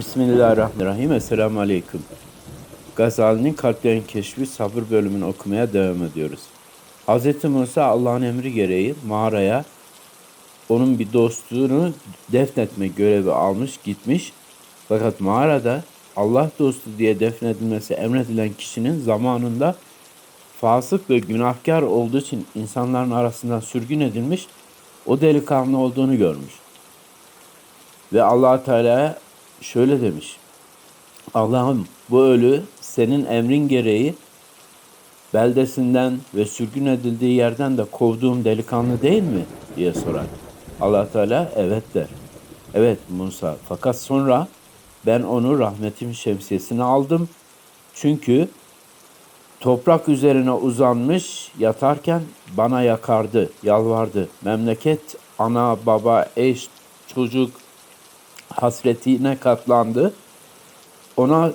Bismillahirrahmanirrahim. Esselamu Aleyküm. Gazali'nin Kalplerin Keşfi sabır bölümünü okumaya devam ediyoruz. Hz. Musa Allah'ın emri gereği mağaraya onun bir dostunu defnetme görevi almış gitmiş. Fakat mağarada Allah dostu diye defnedilmesi emredilen kişinin zamanında fasık ve günahkar olduğu için insanların arasından sürgün edilmiş o delikanlı olduğunu görmüş. Ve allah Teala şöyle demiş. Allah'ım bu ölü senin emrin gereği beldesinden ve sürgün edildiği yerden de kovduğum delikanlı değil mi? diye sorar. allah Teala evet der. Evet Musa fakat sonra ben onu rahmetim şemsiyesine aldım. Çünkü toprak üzerine uzanmış yatarken bana yakardı, yalvardı. Memleket, ana, baba, eş, çocuk hasretine katlandı. Ona